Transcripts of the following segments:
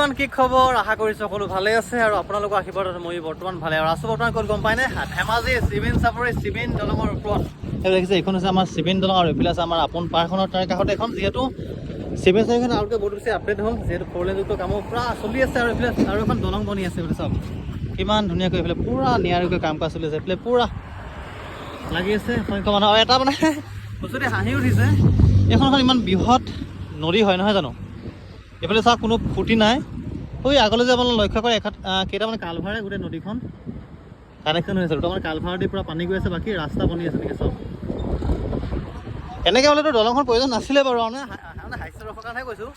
Everyone কি খবৰ? আশা কৰিছোঁ সকলো ভালে আছে আৰু আপোনালোকৰ আশীৰ্বাদত মই বৰ্তমান ভালে আৰু আছোঁ বৰ্তমান ক'ত গম পায়নে ধেমাজি চিমেন চাপৰি চিমেন দলঙৰ ওপৰত। সেই দেখিছে, এইখন হৈছে আমাৰ চিমেন দলং আৰু এইফালে আছে আমাৰ আপোন পাৰখনৰ তাৰ কাষতে এখন, যিহেতু চিমেন চাপৰিখন আৰুতকৈ বহুত বেছি আপডেট হ'ল, যিহেতু ফ'ৰলেনযুক্ত কামো পূৰা চলি আছে আৰু এইফালে আৰু এখন দলং বনি আছে বুলি চাওক। কিমান ধুনীয়াকৈ এইফালে পূৰা নিয়াৰিকৈ কাম কাজ চলি আছে, এইফালে পূৰা লাগি আছে সংখ্যা মানুহ। আৰু এটা মানে বস্তুটো হাঁহি উঠিছে, এইখন ইমান বৃহৎ নদী হয়, নহয় জানো? এইফালে চাওক কোনো ফুটি নাই। ঐ আগলৈ যে আপোনালোকে লক্ষ্য কৰে এখাত কেইটামান কালভাৰে গোটেই নদীখন কানেকশ্যন হৈ আছে। দুটামান কালভাৰ দি পূৰা পানী গৈ আছে, বাকী ৰাস্তা বনি আছে নেকি চব। এনেকৈ হ'লেতো দলংখন প্ৰয়োজন নাছিলে বাৰু মানে হা- মানে হাস্যৰসৰ কাৰণেহে কৈছোঁ।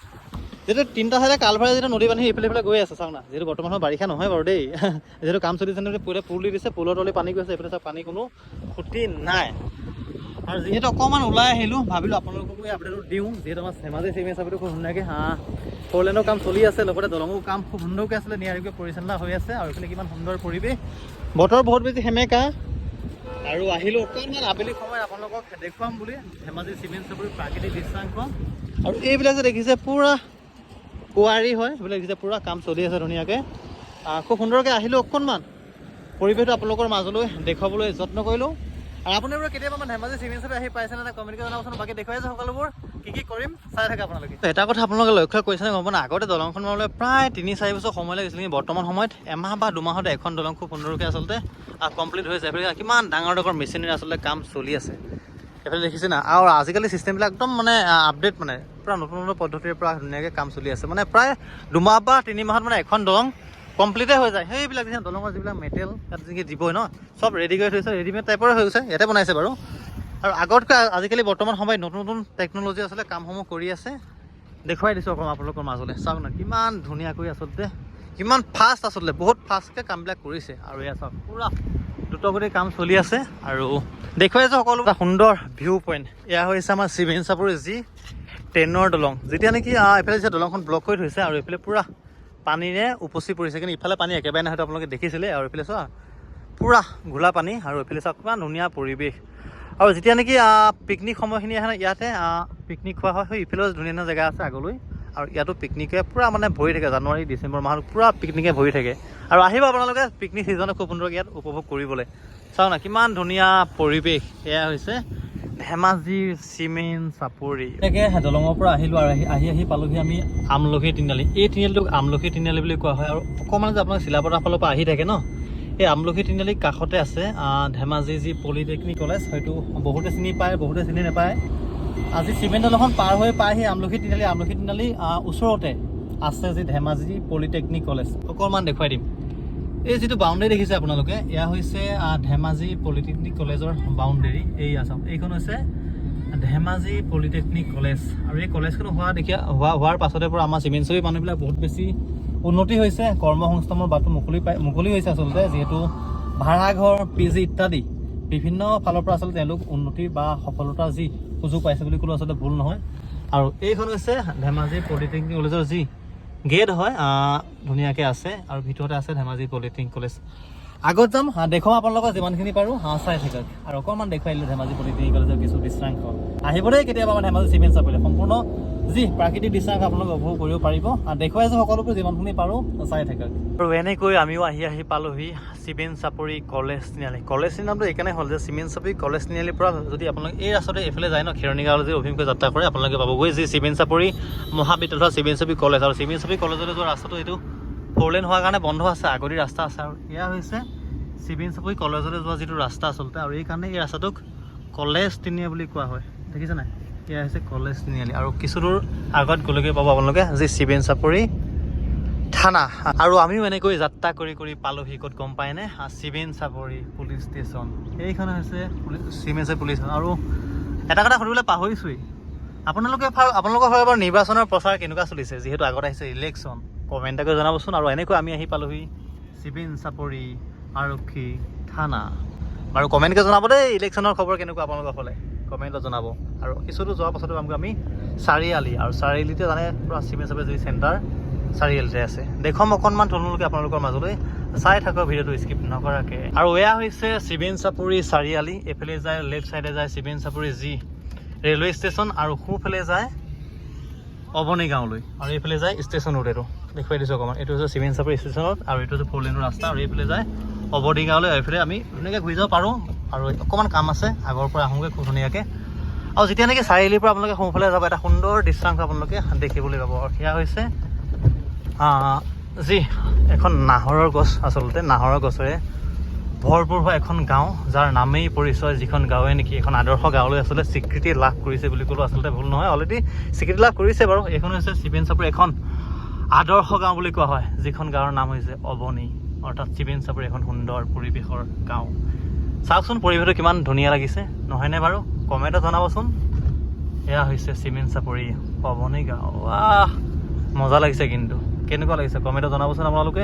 যিহেতু তিনিটা চাইডে কালভাৰে যেতিয়া নদী বান্ধি ইফালে ইফালে গৈ আছে চাওক না। যিহেতু বৰ্তমান বাৰিষা নহয় বাৰু দেই। যিহেতু কাম চলিছে নহয় পুৰে পুল দিছে, পুলৰ তলি পানী গৈছে এইফালে চাওক পানী কোনো খুটি নাই। আৰু যিহেতু অকণমান ওলাই আহিলোঁ, ভাবিলোঁ আপোনালোককো এই আপডেটটো দিওঁ। যিহেতু আমাৰ ধেমাজি চিমেণ্ট চাপিটো খুব ধুনীয়াকৈ হাঁহ ফ'ৰ লেনৰ কাম চলি আছে, লগতে দলঙৰ কাম খুব সুন্দৰকৈ আছিলে, নিয়াৰিকৈ পৰিচালনা হৈ আছে, আৰু এইফালে কিমান সুন্দৰ পৰিৱেশ। বতৰ বহুত বেছি সেমেকা। আৰু আহিলোঁ অকণমান আবেলি সময়ত আপোনালোকক দেখুৱাম বুলি, ধেমাজি চিমেণ্ট চাপৰিৰ প্ৰাকৃতিক দৃশ্যাংশ। আৰু এইবিলাক যে দেখিছে, পূৰা কুঁৱাৰী হয় সেইবিলাক দেখিছে, পূৰা কাম চলি আছে ধুনীয়াকৈ। খুব সুন্দৰকৈ আহিলোঁ অকণমান। পৰিৱেশটো আপোনালোকৰ মাজলৈ দেখুৱাবলৈ যত্ন কৰিলোঁ। আৰু আপোনালোকে কেতিয়াবা আমাৰ ধেমাজি চিভিল চাপে আহি পাইছে নে কমেণ্টকৈ জনাবচোন, বাকী দেখুৱাই আছে সকলোবোৰ। কি কি কৰিম, চাই থাকে আপোনালোকে। এটা কথা আপোনালোকে লক্ষ্য কৰিছেনে গম পোৱা আগতে দলংখন বনাবলৈ প্ৰায় তিনি, চাৰি বছৰ সময় লাগিছিল, কিন্তু বৰ্তমান সময়ত এমাহ বা দুমাহতে এখন দলং খুব সুন্দৰকৈ আচলতে কমপ্লিট হৈছে এইফালে কিমান ডাঙৰ ডাঙৰ মেচিনেৰী আচলতে কাম চলি আছে। এইফালে দেখিছে না? আৰু আজিকালি চিষ্টেমবিলাক একদম মানে আপডেট মানে পূৰা নতুন নতুন পদ্ধতিৰে পূৰা ধুনীয়াকৈ কাম চলি আছে। মানে প্ৰায় দুমাহ বা তিনি মাহত মানে এখন দলং কমপ্লিটে হৈ যায়। সেইবিলাক দলঙৰ যিবিলাক মেটেল তাত যিখিনি দিবই ন? চব ৰেডি কৰি থৈছে ৰেডিমেড টাইপৰে হৈ গৈছে। ইয়াতে বনাইছে বাৰু। আৰু আগতকৈ আজিকালি বৰ্তমান সময়ত নতুন নতুন টেকন'লজি আচলতে কামসমূহ কৰি আছে। দেখুৱাই দিছোঁ অকণ আপোনালোকৰ মাজলৈ। চাওক না কিমান ধুনীয়াকৈ আচলতে কিমান ফাষ্ট আচলতে বহুত ফাষ্টকৈ কামবিলাক কৰিছে। আৰু এয়া চাওক পূৰা দ্ৰুতগতিৰ কাম চলি আছে। আৰু দেখুৱাই আছোঁ সকলো এটা সুন্দৰ ভিউ পইণ্ট এয়া হৈছে আমাৰ চিমেন চাপৰি যি ট্ৰেইনৰ দলং। যেতিয়া নেকি এইফালে যেতিয়া দলংখন ব্লক কৰি থৈছে আৰু এইফালে পূৰা পানীৰে উপচি পৰিছে কিন্তু ইফালে পানী একেবাৰে হয়তো আপোনালোকে দেখিছিলে। আৰু এইফালে চোৱা পূৰা ঘোলা পানী। আৰু এইফালে চাওক কিমান ধুনীয়া পৰিৱেশ। আৰু যেতিয়া নেকি পিকনিক সময়খিনি আহে ইয়াতে পিকনিক খোৱা হয় ইফালেও ধুনীয়া ধুনীয়া জেগা আছে আগলৈ। আৰু ইয়াতো পিকনিকে পূৰা মানে ভৰি থাকে জানুৱাৰী ডিচেম্বৰ মাহত পূৰা পিকনিকে ভৰি থাকে। আৰু আহিব আপোনালোকে পিকনিক ছিজনত খুব সুন্দৰকৈ ইয়াত উপভোগ কৰিবলৈ। চাওক না কিমান ধুনীয়া পৰিৱেশ এয়া হৈছে ধেমাজিৰ চিমেণ্ট চাপৰি। তাকে দলঙৰ পৰা আহিলোঁ আৰু আহি আহি আহি পালোহি আমি আমলখি তিনিআলি। এই তিনিআলিটোক আমলখি তিনিআলি বুলি কোৱা হয়। আৰু অকণমান যে আপোনাক চিলাপথাৰ ফালৰ পৰা আহি থাকে ন এই আমলখি তিনিআলিৰ কাষতে আছে ধেমাজি যি পলিটেকনিক কলেজ, হয়তো বহুতে চিনি পায়, বহুতে চিনি নাপায়। আজি চিমেণ্ট দলংখন পাৰ হৈ পাই সেই আমলখি তিনিআলি আমলখি তিনিআলি ওচৰতে আছে যি ধেমাজি পলিটেকনিক কলেজ। অকণমান দেখুৱাই দিম। এই যিটো বাউণ্ডেৰী দেখিছে আপোনালোকে, এয়া হৈছে ধেমাজি পলিটেকনিক কলেজৰ বাউণ্ডেৰী এই আছাম এইখন হৈছে ধেমাজি পলিটেকনিক কলেজ। আৰু এই কলেজখন হোৱা দেখি হোৱা, হোৱাৰ পাছতে পৰা আমাৰ চিমেণ্ট চবি মানুহবিলাক বহুত বেছি উন্নতি হৈছে, কৰ্মসংস্থাপনৰ বাটটো মুকলি পাই মুকলি হৈছে আচলতে, যিহেতু ভাড়াঘৰ পি জি ইত্যাদি বিভিন্ন ফালৰ পৰা আচলতে তেওঁলোক উন্নতি বা সফলতাৰ যি সুযোগ পাইছে বুলি ক'লেও আচলতে ভুল নহয়। আৰু এইখন হৈছে ধেমাজি পলিটেকনিক কলেজৰ যি গেট হয় ধুনীয়াকৈ আছে আৰু ভিতৰতে আছে ধেমাজি পলিটেকনিক কলেজ। আগত যাম আহ, দেখুৱাম আপোনালোকক যিমানখিনি পাৰোঁ আহ, চাই থাকক। আৰু অকণমান দেখুৱাই দিলোঁ ধেমাজি পলিটেকনিক কলেজৰ কিছু দৃশ্যাংশ আহিব দেই কেতিয়াবা আমাৰ ধেমাজি চিমেণ্ট চাবলৈ সম্পূৰ্ণ যি প্ৰাকৃতিক দৃশ্যাংশ আপোনালোকে উপভোগ কৰিব পাৰিব। আৰু দেখুৱাই আছোঁ সকলোবোৰ যিমানখিনি পাৰোঁ চাই থাকক। আৰু এনেকৈ আমিও আহি আহি পালোহি চিমেণ্ট চাপৰি কলেজ তিনিআলি কলেজ নামটো এইকাৰণে হ'ল যে চিমেণ্ট চাপৰি কলেজ তিনিআলিৰ পৰা যদি আপোনালোকে এই ৰাস্তাতে এইফালে যায় ন খেৰণি গাঁৱলৈ যদি অভিমুখে যাত্ৰা কৰে আপোনালোকে পাবগৈ যি চিমেণ্ট চাপৰি মহাবিদ্যালয় চিমেণ্ট চাপৰি কলেজ। আৰু চিমেণ্ট চাপৰি কলেজলৈ যোৱা ৰাস্তাটো এইটো ফ'ৰলেন হোৱাৰ কাৰণে বন্ধ আছে আগতে ৰাস্তা আছে আৰু এয়া হৈছে চিমেণ্ট চাপৰি কলেজলৈ যোৱা যিটো ৰাস্তা আচলতে আৰু এইকাৰণে এই ৰাস্তাটোক কলেজ তিনিআলি বুলি কোৱা হয়। দেখিছে নাই? এয়া হৈছে কলেজ তিনিআলি আৰু কিছু দূৰ আগত গ'লেগৈ পাব আপোনালোকে যি চিমেণ্ট চাপৰি থানা। আৰু আমিও এনেকৈ যাত্ৰা কৰি কৰি পালোহি ক'ত গম পায়নে চিমেণ্ট চাপৰি পুলিচ ষ্টেচন। এইখন হৈছে চিমেণ্ট চাপৰি পুলিচ আৰু এটা কথা সুধিবলৈ পাহৰিছোঁৱেই। আপোনালোকে আপোনালোকৰ ফালৰ পৰা নিৰ্বাচনৰ প্ৰচাৰ কেনেকুৱা চলিছে? যিহেতু আগত আহিছে ইলেকশ্যন কমেণ্ট এটা কৰি জনাবচোন। আৰু এনেকৈ আমি আহি পালোহি চিমেণ্ট চাপৰি আৰক্ষী থানা। বাৰু কমেণ্টকৈ জনাব দেই ইলেকশ্যনৰ খবৰ কেনেকুৱা আপোনালোকৰ ফালে? কমেণ্টত জনাব। আৰু কিছু দূৰ যোৱাৰ পাছতো আমি আমি চাৰিআলি আৰু চাৰিআলিতে জানে পূৰা চিমেণ্ট চাপৰি যি চেণ্টাৰ চাৰিআলিতে আছে। দেখুৱাম অকণমান থুলমূলকৈ আপোনালোকৰ মাজলৈ। চাই থাকক ভিডিঅ'টো স্কিপ নকৰাকৈ। আৰু এয়া হৈছে চিমেণ্ট চাপৰি চাৰিআলি। এইফালে যায় লেফ্ট চাইডে যায় চিমেণ্ট চাপৰি যি ৰেলৱে ষ্টেচন আৰু সোঁফালে যায় অৱনী আৰু এইফালে যায় ষ্টেচন ৰোডেটো দেখুৱাই দিছোঁ অকণমান। এইটো হৈছে চিমেণ্ট চাপৰি ষ্টেচনত আৰু এইটো হৈছে ফ'ৰ লেনৰ ৰাস্তা। আৰু এইফালে যায় অৱধি গাঁৱলৈ এইফালে আমি ধুনীয়াকৈ ঘূৰি যাব পাৰোঁ আৰু অকণমান কাম আছে আগৰ পৰা আহোঁগৈ খুব ধুনীয়াকৈ। আৰু যেতিয়া নেকি চাৰিআলিৰ পৰা আপোনালোকে সোঁফালে যাব এটা সুন্দৰ দৃশ্যাংশ আপোনালোকে দেখিবলৈ পাব। আৰু সেয়া হৈছে যি এখন নাহৰৰ গছ আচলতে নাহৰৰ গছেৰে ভৰপূৰ হোৱা এখন গাঁও যাৰ নামেই পৰিচয় যিখন গাঁৱে নেকি এখন আদৰ্শ গাঁৱলৈ আচলতে স্বীকৃতি লাভ কৰিছে বুলি ক'লেও আচলতে ভুল নহয়। অলৰেডি স্বীকৃতি লাভ কৰিছে বাৰু। এইখন হৈছে শিৱেন চাপৰি এখন আদৰ্শ গাঁও বুলি কোৱা হয় যিখন গাঁৱৰ নাম হৈছে অৱনী অৰ্থাৎ শিৱেন চাপৰি এখন সুন্দৰ পৰিৱেশৰ গাঁও। চাওকচোন, পৰিৱেশটো কিমান ধুনীয়া লাগিছে। নহয়নে বাৰু? কমেণ্টত জনাবচোন। এয়া হৈছে চিমেণ্ট চাপৰি অৱনী গাঁও। ৱাহ মজা লাগিছে কিন্তু। কেনেকুৱা লাগিছে? কমেণ্টত জনাবচোন আপোনালোকে।